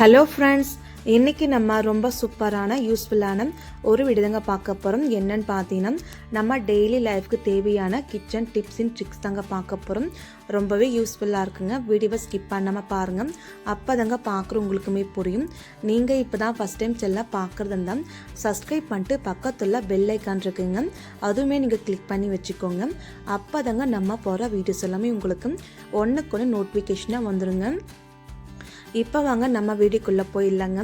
Hello friends இன்னைக்கு நம்ம ரொம்ப சூப்பரான யூஸ்ஃபுல்லான ஒரு விடுதங்க பார்க்க போகிறோம் என்னன்னு பார்த்தீங்கன்னா நம்ம டெய்லி லைஃப்க்கு தேவையான கிச்சன் டிப்ஸ் அண்ட் ட்ரிக்ஸ் தாங்க பார்க்க போகிறோம் ரொம்பவே யூஸ்ஃபுல்லாக இருக்குங்க. வீடியோவை ஸ்கிப் பண்ணாமல் பாருங்கள் அப்போ தாங்க பார்க்குறவங்களுக்குமே புரியும். நீங்கள் இப்போ தான் ஃபஸ்ட் டைம் செல்ல பார்க்குறது இருந்தால் சப்ஸ்கிரைப் பண்ணிட்டு பக்கத்தில் பெல் ஐக்கான் இருக்குங்க. அதுவுமே நீங்கள் கிளிக் பண்ணி வச்சுக்கோங்க. அப்போ தாங்க நம்ம போகிற வீடியோஸ் எல்லாமே உங்களுக்கு ஒன்றுக்கு ஒன்று நோட்டிஃபிகேஷனாக வந்துடுங்க இப்போ வாங்க நம்ம வீடியோக்குள்ளே போயிடலாங்க.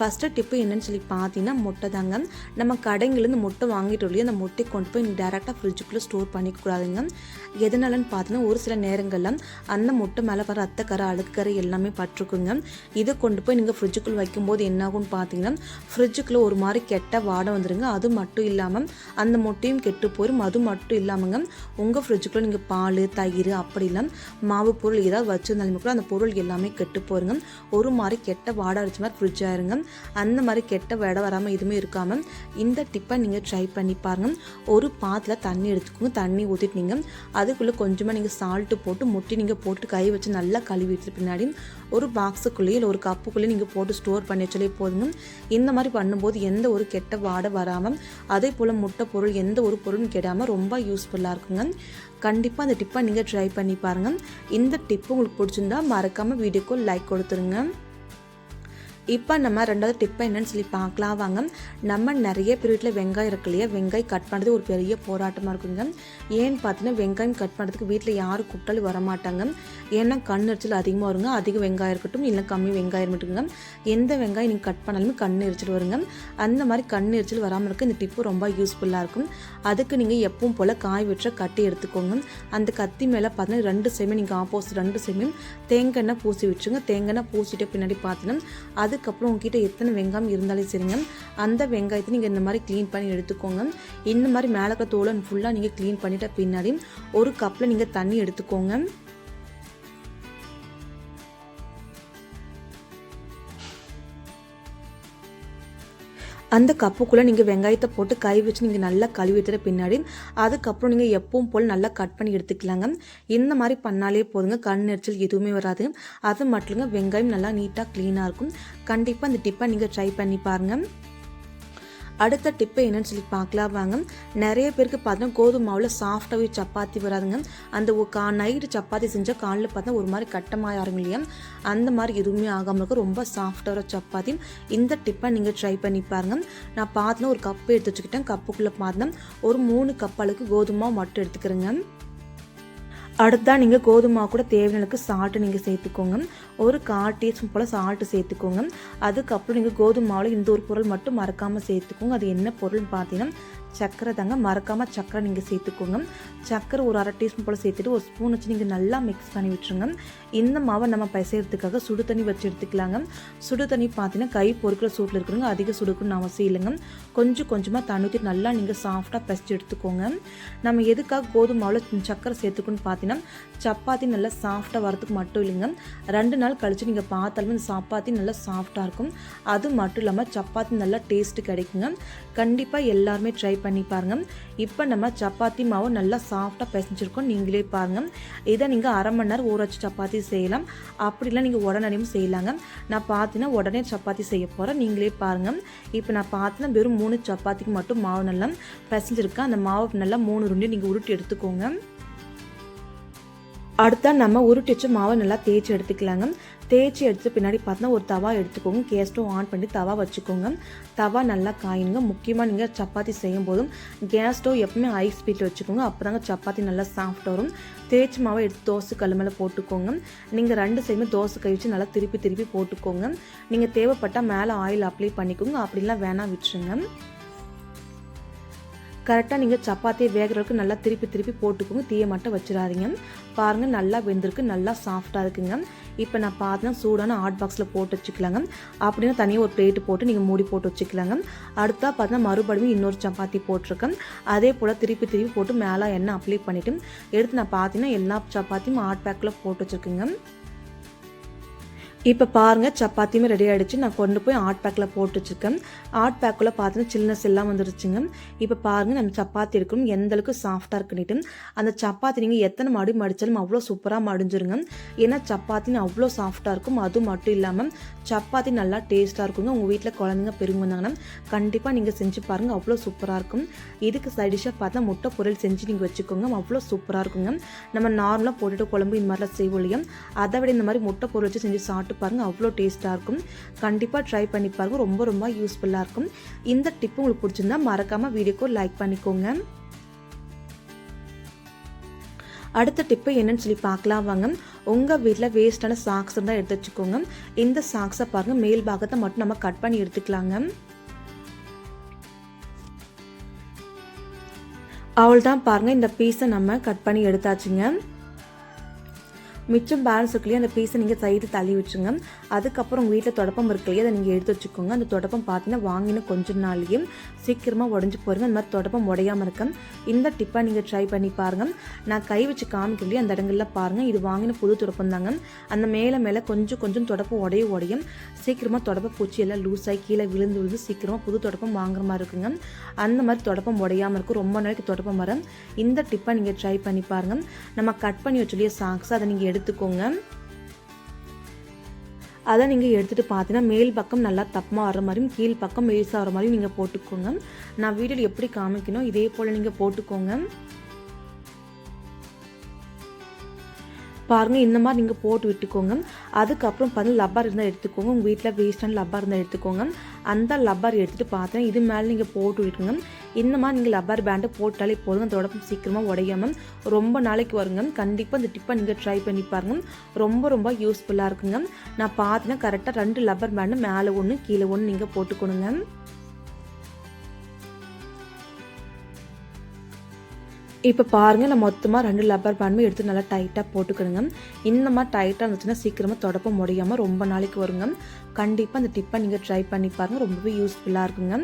ஃபஸ்ட்டு டிப்பு என்னன்னு சொல்லி பார்த்தீங்கன்னா முட்டை தாங்க. நம்ம கடைங்கலேருந்து முட்டை வாங்கிட்டு இல்லையோ அந்த முட்டை கொண்டு போய் டேரெக்டாக ஃப்ரிட்ஜுக்குள்ளே ஸ்டோர் பண்ணிக்கூடாதுங்க எதனாலன்னு பார்த்தீங்கன்னா ஒரு சில நேரங்களில் அந்த முட்டை மேலே வர ரத்தக்கரை அழுக்கரை எல்லாமே பட்டிருக்குங்க. இதை கொண்டு போய் நீங்கள் ஃப்ரிட்ஜுக்குள்ளே வைக்கும்போது என்ன ஆகும்னு பார்த்தீங்கன்னா ஃப்ரிட்ஜுக்குள்ளே ஒரு மாதிரி கெட்ட வாடை வந்துடுங்க அது மட்டும் இல்லாமல் அந்த முட்டையும் கெட்டு போயிடும் அது மட்டும் இல்லாமங்க உங்கள் ஃப்ரிட்ஜுக்குள்ளே நீங்கள் பால் தயிர் அப்படி இல்லை மாவு பொருள் ஏதாவது வச்சுருந்தாலுமே கூட அந்த பொருள் எல்லாமே கெட்டு போயிருங்க. ஒரு மாதிரி கெட்ட வாடை அடிச்ச மாதிரி ஃப்ரிட்ஜ் ஆயிருங்க. அந்த மாதிரி கெட்ட விட வராமல் எதுவுமே இருக்காமல் இந்த டிப்பை நீங்கள் ட்ரை பண்ணி பாருங்கள் ஒரு பாத்தில் தண்ணி எடுத்துக்கோங்க. தண்ணி ஊற்றிட்டு அதுக்குள்ளே கொஞ்சமாக நீங்கள் சால்ட்டு போட்டு முட்டி நீங்கள் போட்டு கை வச்சு நல்லா கழுவி பின்னாடி ஒரு பாக்ஸுக்குள்ளேயே இல்லை ஒரு கப்புக்குள்ளேயே நீங்கள் போட்டு ஸ்டோர் பண்ணி வச்சாலே போதுங்க. இந்த மாதிரி பண்ணும்போது எந்த ஒரு கெட்ட வாடை வராமல் அதே போல் முட்டை பொருள் எந்த ஒரு பொருளும் கெடாமல் ரொம்ப யூஸ்ஃபுல்லாக இருக்குங்க. கண்டிப்பாக அந்த டிப்பை நீங்கள் ட்ரை பண்ணி பாருங்கள் இந்த டிப்பு உங்களுக்கு பிடிச்சிருந்தா மறக்காமல் வீடியோக்கு லைக் கொடுத்துருங்க. இப்போ நம்ம ரெண்டாவது டிப்பை என்னன்னு சொல்லி பார்க்கலாம். வாங்க. நம்ம நிறைய பேர் வீட்டில் வெங்காயம் இருக்கு இல்லையா? வெங்காயம் கட் பண்ணுறது ஒரு பெரிய போராட்டமாக இருக்குங்க. ஏன்னு பார்த்தீங்கன்னா வெங்காயம் கட் பண்ணுறதுக்கு வீட்டில் யாரும் குட்டாலும் வரமாட்டாங்க. ஏன்னா கண் எரிச்சல் அதிகமாக வருங்க. அதிக வெங்காயம் இருக்கட்டும் இல்லை கம்மி வெங்காயம் இருக்குங்க எந்த வெங்காயம் நீங்கள் கட் பண்ணாலுமே கண் எரிச்சல் வருங்க. அந்த மாதிரி கண் எரிச்சல் வராமல் இருக்க இந்த டிப்பு ரொம்ப யூஸ்ஃபுல்லாக இருக்கும். அதுக்கு நீங்கள் எப்பவும் போல் காய் வெற்ற கட்டி எடுத்துக்கோங்க. அந்த கத்தி மேலே பார்த்தீங்கன்னா ரெண்டு சைமே நீங்கள் ஆப்போசிட் ரெண்டு சைமையும் தேங்காய் எண்ணெய் பூசி விட்டுருங்க தேங்காய் எண்ணெய் பூசிட்டு பின்னாடி பார்த்தீங்கன்னா அதுக்கப்புறம் உங்ககிட்ட எத்தனை வெங்காயம் இருந்தாலும் சரிங்க. அந்த வெங்காயத்தை நீங்கள் இந்த மாதிரி க்ளீன் பண்ணி எடுத்துக்கோங்க. இந்த மாதிரி மேலே இருக்க தோலை ஃபுல்லாக நீங்கள் க்ளீன் பண்ணிட்ட பின்னாடி ஒரு கப்பில் நீங்கள் தண்ணி எடுத்துக்கோங்க. அந்த கப்புக்குள்ளே நீங்கள் வெங்காயத்தை போட்டு கை வச்சு நீங்கள் நல்லா கழுவி எடுத்துகிற பின்னாடி அதுக்கப்புறம் நீங்கள் எப்பவும் போல் நல்லா கட் பண்ணி எடுத்துக்கலாங்க. இந்த மாதிரி பண்ணாலே போதுங்க கண் எரிச்சல் எதுவுமே வராது. அது மட்டும் வெங்காயம் நல்லா நீட்டாக க்ளீனாக இருக்கும். கண்டிப்பாக அந்த டிப்பை நீங்கள் ட்ரை பண்ணி பாருங்கள் அடுத்த டிப்பு என்னன்னு சொல்லி பார்க்கலாம் வாங்க நிறைய பேருக்கு பார்த்தீங்கன்னா கோதுமை மாவில் சாஃப்டாகவே சப்பாத்தி வராதுங்க. அந்த கா நைட்டு சப்பாத்தி செஞ்சால் காலில் பார்த்தா ஒரு மாதிரி கட்டமாக ஆரம்பி இல்லையா? அந்த மாதிரி எதுவுமே ஆகாமல் இருக்கும் ரொம்ப சாஃப்டாக சப்பாத்தி. இந்த டிப்பை நீங்கள் ட்ரை பண்ணி பாருங்க. நான் பார்த்தோன்னா ஒரு கப்பு எடுத்து வச்சுக்கிட்டேன். கப்புக்குள்ளே பார்த்தேன். ஒரு மூணு கப் அளவுக்கு கோதுமை மட்டும் எடுத்துக்கிறேங்க. அடுத்தா நீங்கள் கோதுமை கூட தேவையானக்கு சால்ட்டு நீங்கள் சேர்த்துக்கோங்க. ஒரு கால் டீஸ்பூன் போல் சால்ட்டு சேர்த்துக்கோங்க. அதுக்கப்புறம் நீங்கள் கோதுமாவில் இந்த ஒரு பொருள் மட்டும் மறக்காமல் சேர்த்துக்கோங்க. அது என்ன பொருள்னு பார்த்தீங்கன்னா சர்க்கரை தாங்க மறக்காமல் சர்க்கரை நீங்கள் சேர்த்துக்கோங்க. சர்க்கரை ஒரு அரை டீஸ்பூன் போல் சேர்த்துட்டு ஒரு ஸ்பூன் வச்சு நீங்கள் நல்லா மிக்ஸ் பண்ணி விட்டுருங்க. இந்த மாவை நம்ம பிசைகிறதுக்காக சுடு தண்ணி வச்சு எடுத்துக்கலாங்க. சுடு தண்ணி பார்த்தீங்கன்னா கை பொறுக்கிற சூட்டில் இருக்கிறவங்க அதிக சுடுக்குன்னு அவசியம் இல்லைங்க. கொஞ்சம் கொஞ்சமாக தண்ணி நல்லா நீங்கள் சாஃப்டாக பிசைச்சு எடுத்துக்கோங்க. நம்ம எதுக்காக கோதுமை மாவில் சர்க்கரை சேர்த்துக்கணும்னு பார்த்தீங்கன்னா சப்பாத்தி நல்லா சாஃப்டாக வரதுக்கு மட்டும் இல்லைங்க. ரெண்டு நாள் கழித்து நீங்கள் பார்த்தாலுமே இந்த சப்பாத்தி நல்லா சாஃப்டாக இருக்கும். அது மட்டும் இல்லாமல் சப்பாத்தி நல்லா டேஸ்ட்டு கிடைக்குங்க. கண்டிப்பாக எல்லாருமே ட்ரை பண்ணி பாருங்கள் இப்போ நம்ம சப்பாத்தி மாவு நல்லா சாஃப்டாக பிசைஞ்சிருக்கோம். நீங்களே பாருங்கள் இதை நீங்கள் அரை மணி நேரம் ஊற வச்சு சப்பாத்தி செய்யலாம். அப்படிலாம் நீங்கள் உடனடியும் செய்யலாங்க. நான் பார்த்தீங்கன்னா உடனே சப்பாத்தி செய்ய போகிறேன் நீங்களே பாருங்கள் இப்போ நான் பார்த்தீங்கன்னா வெறும் மூணு சப்பாத்திக்கு மட்டும் மாவு நல்லா பிசைஞ்சிருக்கேன். அந்த மாவு நல்லா மூணு ரெண்டு நீங்கள் உருட்டி எடுத்துக்கோங்க. அடுத்தா நம்ம உருட்டி வச்சு மாவை நல்லா தேய்ச்சி எடுத்துக்கலாங்க. தேய்ச்சி எடுத்து பின்னாடி பார்த்தா ஒரு தவா எடுத்துக்கோங்க. கேஸ் ஸ்டவ் ஆன் பண்ணி தவா வச்சுக்கோங்க. தவா நல்லா காயினுங்க. முக்கியமாக நீங்கள் சப்பாத்தி செய்யும் போதும் கேஸ் ஸ்டவ் எப்பவுமே ஹை ஸ்பீட்டில் வச்சுக்கோங்க. அப்போ தாங்க சப்பாத்தி நல்லா சாஃப்ட் வரும். தேய்ச்சி மாவை எடுத்து தோசை கல் மேலே போட்டுக்கோங்க. நீங்கள் ரெண்டு சைடுமே தோசை கை வச்சு நல்லா திருப்பி திருப்பி போட்டுக்கோங்க. நீங்கள் தேவைப்பட்டால் மேலே ஆயில் அப்ளை பண்ணிக்கோங்க. அப்படிலாம் வேணாம் விட்டுருங்க. கரெக்டாக நீங்கள் சப்பாத்தியை வேகிறதுக்கு நல்லா திருப்பி திருப்பி போட்டுக்கோங்க. தீய மட்டும் வச்சிடாதீங்க. பாருங்கள் நல்லா வெந்திருக்கு நல்லா சாஃப்டாக இருக்குங்க. இப்போ நான் பார்த்தேன் சூடான ஹாட் பாக்ஸில் போட்டு வச்சுக்கலாங்க. அப்படின்னா தனியாக ஒரு பிளேட்டு போட்டு நீங்கள் மூடி போட்டு வச்சுக்கலாங்க. அடுத்தா பார்த்தா மறுபடியும் இன்னொரு சப்பாத்தி போட்டிருக்கேன். அதே போல் திருப்பி திருப்பி போட்டு மேலே எண்ணெய் அப்ளை பண்ணிவிட்டு எடுத்து நான் பார்த்தீங்கன்னா எல்லா சப்பாத்தியும் ஹாட் பேக்கில் போட்டு வச்சுருக்கேங்க. இப்போ பாருங்கள் சப்பாத்தியுமே ரெடி ஆகிடுச்சு நான் கொண்டு போய் ஆட் பேக்கில் போட்டு வச்சுருக்கேன் ஆட் பேக்கில் பார்த்தீங்கன்னா சில்னஸ் எல்லாம் வந்துருச்சுங்க. இப்போ பாருங்கள் நம்ம சப்பாத்தி எடுக்கணும். எந்த அளவுக்கு சாஃப்டாக இருக்குன்னுட்டு. அந்த சப்பாத்தி நீங்கள் எத்தனை மடி மடித்தாலும் அவ்வளோ சூப்பராக மடிஞ்சிருங்க. ஏன்னா சப்பாத்தின்னு அவ்வளோ சாஃப்டாக இருக்கும். அது மட்டும் இல்லாமல் சப்பாத்தி நல்லா டேஸ்ட்டாக இருக்குங்க. உங்கள் வீட்டில் குழந்தைங்க பெருங்க வந்தாங்கன்னா கண்டிப்பாக நீங்கள் செஞ்சு பாருங்கள் அவ்வளோ சூப்பராக இருக்கும். இதுக்கு சைடிஷாக பார்த்தா முட்டை பொருள் செஞ்சு நீங்கள் வச்சுக்கோங்க. அவ்வளோ சூப்பராக இருக்குங்க. நம்ம நார்மலாக போட்டுட்டு குழம்பு இந்த மாதிரிலாம் செய்வோம் இல்லையா? அதை விட இந்த மாதிரி முட்டை பொருள் வச்சு செஞ்சு சாப்பிட்டு பாருங்கள் அவ்வளோ டேஸ்ட்டாக இருக்கும். கண்டிப்பாக ட்ரை பண்ணி பாருங்கள் ரொம்ப ரொம்ப யூஸ்ஃபுல்லாக இருக்கும். இந்த டிப்பு உங்களுக்கு பிடிச்சிருந்தா மறக்காமல் வீடியோக்கு லைக் பண்ணிக்கோங்க. அடுத்த டிப்பு என்னன்னு சொல்லி பார்க்கலாம் வாங்க. உங்கள் வீட்டில் வேஸ்ட்டான சாக்ஸ் இருந்தால் எடுத்து வச்சுக்கோங்க. இந்த சாக்ஸை பாருங்கள் மேல் பாகத்தை மட்டும் நம்ம கட் பண்ணி எடுத்துக்கலாங்க. அவள் தான் பாருங்கள் இந்த பீஸை நம்ம கட் பண்ணி எடுத்தாச்சுங்க. மிச்சம் பேலன்ஸ் இருக்குல்லையே அந்த பீஸை நீங்கள் சைடு தள்ளி வச்சுங்க. அதுக்கப்புறம் உங்கள் வீட்டில் தொடப்பம் இருக்கு இல்லையா அதை நீங்கள் எடுத்து வச்சுக்கோங்க. அந்த தொடப்பம் பார்த்தீங்கன்னா வாங்கின கொஞ்ச நாள்லேயே சீக்கிரமாக உடஞ்சி போயிருங்க. அந்த மாதிரி தொடப்பம் உடையாமல் இருக்கும் இந்த டிப்பை நீங்கள் ட்ரை பண்ணி பாருங்கள் நான் கை வச்சு காமிக்கலையே அந்த இடங்களில் பாருங்கள் இது வாங்கின புது தொடப்பம் தாங்க. அந்த மேலே மேலே கொஞ்சம் கொஞ்சம் தொடப்பம் உடைய உடையும் சீக்கிரமாக தொடப்ப பூச்சி எல்லாம் லூஸ் ஆகி கீழே விழுந்து விழுந்து சீக்கிரமாக புது தொடப்பம் வாங்குற மாதிரி இருக்குங்க. அந்த மாதிரி தொடப்பம் உடையாமல் இருக்கும் ரொம்ப நாளைக்கு தொடப்பம் வரும் இந்த டிப்பை நீங்கள் ட்ரை பண்ணி பாருங்கள் நம்ம கட் பண்ணி வச்சுலையே சாக்ஸ் அதை நீங்கள் எடுத்துக்கோங்க. அதை நீங்கள் எடுத்துகிட்டு பார்த்தீங்கன்னா மேல் பக்கம் நல்லா தப்பமாக வர மாதிரியும் கீழ் பக்கம் மெலிசாக வர மாதிரியும் நீங்கள் போட்டுக்கோங்க. நான் வீடியோவில் எப்படி காமிக்கணும் இதே போல் நீங்கள் போட்டுக்கோங்க. பாருங்கள் இந்த மாதிரி நீங்கள் போட்டு விட்டுக்கோங்க. அதுக்கப்புறம் பார்த்து லப்பர் இருந்தால் எடுத்துக்கோங்க. உங்கள் வீட்டில் வேஸ்டான லப்பர் இருந்தால் எடுத்துக்கோங்க. அந்த லப்பர் எடுத்துகிட்டு பார்த்தேன் இது மேலே நீங்கள் போட்டு விட்டுருங்க. இந்த மாதிரி நீங்கள் லப்பர் பேண்டை போட்டாலே போதும் அந்த உடம்பு சீக்கிரமாக உடையாமல் ரொம்ப நாளைக்கு வருங்க. கண்டிப்பாக இந்த டிப்பை நீங்கள் ட்ரை பண்ணி பாருங்க. ரொம்ப ரொம்ப யூஸ்ஃபுல்லாக இருக்குங்க. நான் பார்த்தீங்கன்னா கரெக்டாக ரெண்டு லப்பர் பேண்டு மேலே ஒன்று கீழே ஒன்று நீங்கள் போட்டுக்கணுங்க. இப்போ பாருங்கள் நான் மொத்தமாக ரெண்டு லப்பர் பேண்டுமே எடுத்து நல்லா டைட்டாக போட்டுக்கணுங்க. இந்த மாதிரி டைட்டாக இருந்துச்சுன்னா சீக்கிரமாக தொடப்ப முடியாமல் ரொம்ப நாளைக்கு வருங்க. கண்டிப்பாக அந்த டிப்பை நீங்கள் ட்ரை பண்ணி பாருங்கள் ரொம்பவே யூஸ்ஃபுல்லாக இருக்குங்க.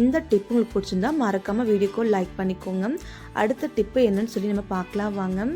இந்த டிப் உங்களுக்கு பிடிச்சிருந்தா மறக்காமல் வீடியோக்கோ லைக் பண்ணிக்கோங்க. அடுத்த டிப்பு என்னன்னு சொல்லி நம்ம பார்க்கலாம் வாங்க.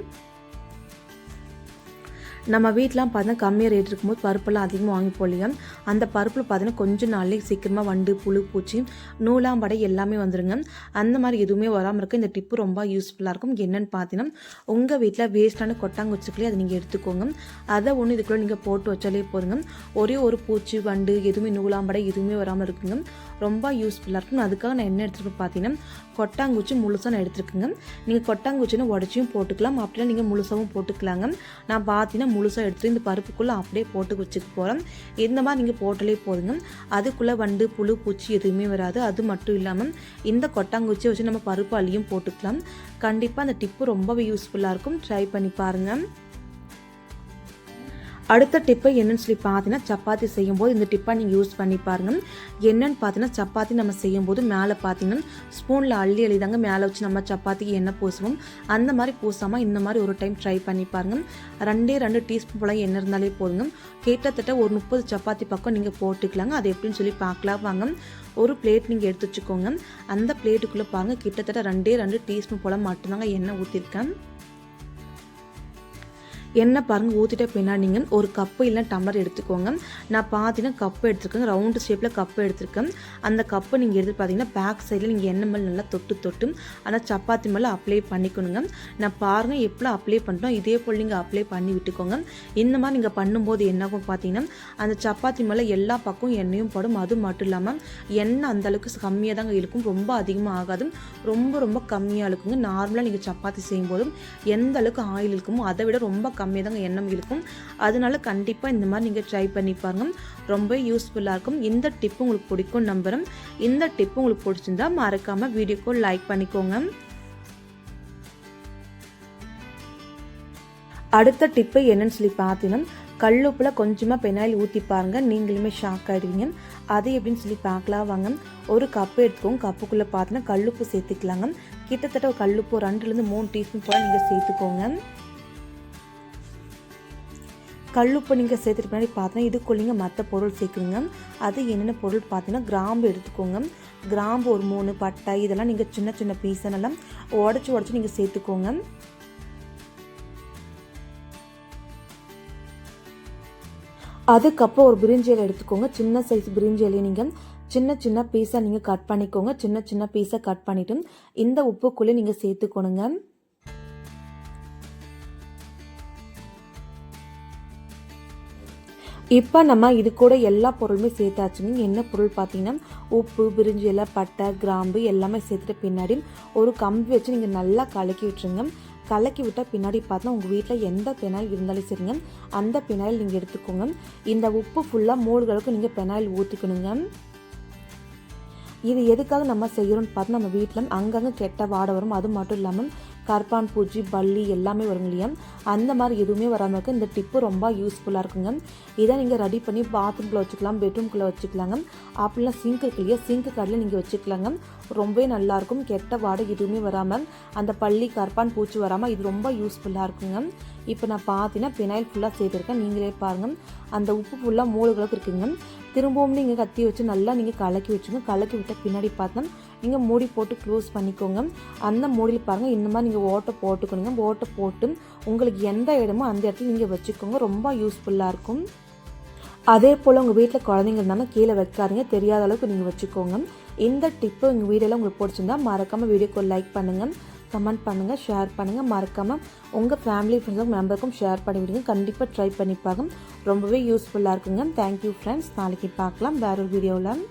நம்ம வீட்டிலாம் பார்த்தீங்கன்னா கம்மியாக ரேட் இருக்கும்போது பருப்பெல்லாம் அதிகமாக வாங்கி போடலையா. அந்த பருப்பில் பார்த்தீங்கன்னா கொஞ்சம் நாள்லேயே சீக்கிரமாக வண்டு புழு பூச்சி நூலாம்படை எல்லாமே வந்துருங்க. அந்த மாதிரி எதுவுமே வராமல் இருக்க இந்த டிப்பு ரொம்ப யூஸ்ஃபுல்லாக இருக்கும். என்னென்னு பார்த்தீங்கன்னா உங்கள் வீட்டில் வேஸ்ட்டான கொட்டாங்குச்சிக்கலையே அதை நீங்கள் எடுத்துக்கோங்க. அதை ஒன்று இதுக்குள்ளே நீங்கள் போட்டு வச்சாலே போதுங்க. ஒரே ஒரு பூச்சி வண்டு எதுவுமே நூலாம்படை எதுவுமே வராமல் இருக்குங்க. ரொம்ப யூஸ்ஃபுல்லாக இருக்கும். அதுக்காக நான் என்ன எடுத்துருக்கேன் பார்த்தீங்கன்னா கொட்டாங்குச்சி முழுசாக நான் எடுத்துருக்குங்க. நீங்கள் கொட்டாங்குச்சின்னு உடச்சியும் போட்டுக்கலாம். அப்படின்னா நீங்கள் முழுசாகவும் போட்டுக்கலாங்க. நான் பார்த்தீங்கன்னா முழுசாக எடுத்து இந்த பருப்புக்குள்ளே அப்படியே போட்டு வச்சுக்க போகிறோம் இந்த மாதிரி நீங்கள் போட்டாலே போதுங்க. அதுக்குள்ளே வண்டு புழு பூச்சி எதுவுமே வராது. அது மட்டும் இல்லாமல் இந்த கொட்டாங்குச்சியை வச்சு நம்ம பருப்பு அள்ளியும் போட்டுக்கலாம். கண்டிப்பாக அந்த டிப்பு ரொம்பவே யூஸ்ஃபுல்லாக இருக்கும். ட்ரை பண்ணி பாருங்கள் அடுத்த டிப்பை என்னன்னு சொல்லி பார்த்தீங்கன்னா சப்பாத்தி செய்யும்போது இந்த டிப்பை நீங்கள் யூஸ் பண்ணி பாருங்கள் என்னன்னு பார்த்தீங்கன்னா சப்பாத்தி நம்ம செய்யும்போது மேலே பார்த்தீங்கன்னா ஸ்பூனில் அள்ளி அள்ளி தாங்க மேலே வச்சு நம்ம சப்பாத்திக்கு எண்ணெய் பூசுவோம். அந்த மாதிரி பூசாமல் இந்த மாதிரி ஒரு டைம் ட்ரை பண்ணி பாருங்கள் ரெண்டே ரெண்டு டீஸ்பூன் போல எண்ணெய் இருந்தாலே போதுங்க. கிட்டத்தட்ட ஒரு முப்பது சப்பாத்தி பக்கம் நீங்கள் போட்டுக்கலாங்க. அது எப்படின்னு சொல்லி பார்க்கலாம் வாங்க. ஒரு பிளேட் நீங்கள் எடுத்து வச்சுக்கோங்க. அந்த பிளேட்டுக்குள்ளே பாருங்கள் கிட்டத்தட்ட ரெண்டே ரெண்டு டீஸ்பூன் போல் மட்டும்தாங்க எண்ணெய் ஊற்றிருக்கேன் எண்ணெய் பாருங்கள் ஊற்றிட்ட பின்னாடி நீங்கள் ஒரு கப்பு இல்லை டம்ளர் எடுத்துக்கோங்க. நான் பார்த்தீங்கன்னா கப்பு எடுத்துருக்கேன். ரவுண்டு ஷேப்பில் கப்பு எடுத்துருக்கேன். அந்த கப்பை நீங்கள் எடுத்து பார்த்தீங்கன்னா பேக் சைடில் நீங்கள் எண்ணெய் மேலே நல்லா தொட்டு தொட்டு ஆனால் சப்பாத்தி மேலே அப்ளை பண்ணிக்கணுங்க. நான் பாருங்கள் எப்படி அப்ளை பண்ணுறோம் இதே போல் நீங்கள் அப்ளை பண்ணி விட்டுக்கோங்க. இந்த மாதிரி நீங்கள் பண்ணும்போது என்னாகும் பார்த்தீங்கன்னா அந்த சப்பாத்தி மேலே எல்லா பக்கம் எண்ணெயும் படும். அது மட்டும் இல்லாமல் எண்ணெய் அந்தளவுக்கு கம்மியாக தாங்க இருக்கும். ரொம்ப அதிகமாக ஆகாது. ரொம்ப ரொம்ப கம்மியாக இருக்குங்க. நார்மலாக நீங்கள் சப்பாத்தி செய்யும்போதும் எந்த அளவுக்கு ஆயில் இருக்குமோ அதை விட ரொம்ப கம்மியாக தாங்க எண்ணம் இருக்கும். அதனால கண்டிப்பாக இந்த மாதிரி நீங்கள் ட்ரை பண்ணி பாருங்கள் ரொம்ப யூஸ்ஃபுல்லாக இருக்கும். இந்த டிப்பு உங்களுக்கு பிடிக்கும் நம்புகிறேன் இந்த டிப்பு உங்களுக்கு பிடிச்சிருந்தா மறக்காமல் வீடியோக்கு லைக் பண்ணிக்கோங்க. அடுத்த டிப்பு என்னன்னு சொல்லி பார்த்தீங்கன்னா கல்லுப்பில் கொஞ்சமாக பெனாயில் ஊற்றி பாருங்கள் நீங்களுமே ஷாக் ஆகிடுவீங்க அது எப்படின்னு சொல்லி பார்க்கலாம் வாங்க. ஒரு கப்பு எடுத்துக்கோங்க. கப்புக்குள்ளே பார்த்தீங்கன்னா கல்லுப்பு சேர்த்துக்கலாங்க. கிட்டத்தட்ட ஒரு கல்லுப்பு ரெண்டுலேருந்து மூணு டீஸ்பூன் போல் நீங்கள் சேர்த்துக்கோங்க. கல்லுப்பு நீங்கள் சேர்த்துட்டு பின்னாடி பார்த்தீங்கன்னா இதுக்குள்ளேங்க மற்ற பொருள் சேர்க்குங்க அது என்னென்ன பொருள் பார்த்தீங்கன்னா கிராம்பு எடுத்துக்கோங்க. கிராம்பு ஒரு மூணு பட்டை இதெல்லாம் நீங்கள் சின்ன சின்ன பீஸனெல்லாம் உடச்சி உடச்சி நீங்கள் சேர்த்துக்கோங்க. அதுக்கப்புறம் ஒரு பிரிஞ்சி இலை எடுத்துக்கோங்க. சின்ன சைஸ் பிரிஞ்சி இலையை நீங்கள் சின்ன சின்ன பீஸாக நீங்கள் கட் பண்ணிக்கோங்க. சின்ன சின்ன பீஸாக கட் பண்ணிவிட்டு இந்த உப்புக்குள்ளே நீங்கள் சேர்த்துக்கணுங்க. இப்போ நம்ம இது கூட எல்லா பொருளுமே சேர்த்தாச்சுங்க. என்ன பொருள் பார்த்தீங்கன்னா உப்பு பிரிஞ்சி இலை பட்டை கிராம்பு எல்லாமே சேர்த்துட்டு பின்னாடி ஒரு கம்பி வச்சு நீங்கள் நல்லா கலக்கி விட்டுருங்க. கலக்கி விட்டால் பின்னாடி பார்த்தா உங்கள் வீட்டில் எந்த பெனாயில் இருந்தாலும் சரிங்க. அந்த பெனாயில் நீங்கள் எடுத்துக்கோங்க. இந்த உப்பு ஃபுல்லாக மூடுகளுக்கு நீங்கள் பெனாயில் ஊற்றிக்கணுங்க இது எதுக்காக நம்ம செய்கிறோம்னு பார்த்து நம்ம வீட்டில் அங்கங்கே கெட்ட வாடை வரும். அது மட்டும் இல்லாமல் கற்பான் பூச்சி பல்லி எல்லாமே வரும் இல்லையா? அந்த மாதிரி எதுவுமே வராமல் இந்த டிப்பு ரொம்ப யூஸ்ஃபுல்லாக இருக்குங்க. இதை நீங்கள் ரெடி பண்ணி பாத்ரூம்குள்ளே வச்சுக்கலாம் பெட்ரூம்குள்ளே வச்சுக்கலாங்க. அப்படிலாம் சிங்க் இருக்கு இல்லையா? சிங்க் கடையில் நீங்கள் வச்சுக்கலாங்க. ரொம்பவே நல்லாயிருக்கும் கெட்ட வாடை எதுவுமே வராமல் அந்த பள்ளி கற்பான் பூச்சி வராமல் இது ரொம்ப யூஸ்ஃபுல்லாக இருக்குங்க. இப்போ நான் பார்த்தீங்கன்னா பினாயில் ஃபுல்லாக சேர்த்துருக்கேன். நீங்களே பாருங்கள் அந்த உப்பு ஃபுல்லாக மூளைகளுக்கு இருக்குங்க. திரும்பவும் நீங்கள் கத்தி வச்சு நல்லா நீங்கள் கலக்கி வச்சுங்க. கலக்கி விட்ட பின்னாடி பார்த்தா நீங்கள் மூடி போட்டு க்ளோஸ் பண்ணிக்கோங்க. அந்த மூடியில் பாருங்கள் இந்த மாதிரி நீங்கள் ஓட்டை போட்டுக்கணுங்க. ஓட்டை போட்டு உங்களுக்கு எந்த இடமோ அந்த இடத்துல நீங்கள் வச்சுக்கோங்க. ரொம்ப யூஸ்ஃபுல்லாக இருக்கும். அதே போல் உங்கள் வீட்டில் குழந்தைங்க இருந்தாலும் கீழே வைக்காதீங்க. தெரியாத அளவுக்கு நீங்கள் வச்சுக்கோங்க. இந்த டிப்பு எங்கள் வீடியோவில் உங்களுக்கு பிடிச்சிருந்தா மறக்காமல் வீடியோக்கு லைக் பண்ணுங்கள் கமெண்ட் பண்ணுங்கள் ஷேர் பண்ணுங்கள் மறக்காமல் உங்கள் ஃபேமிலி ஃப்ரெண்ட்ஸும் மெம்பருக்கும் ஷேர் பண்ணி விடுங்க. கண்டிப்பாக ட்ரை பண்ணி பார்க்கும் ரொம்பவே யூஸ்ஃபுல்லாக இருக்குங்க. தேங்க்யூ ஃப்ரெண்ட்ஸ் நாளைக்கு பார்க்கலாம். வேற ஒரு வீடியோவில்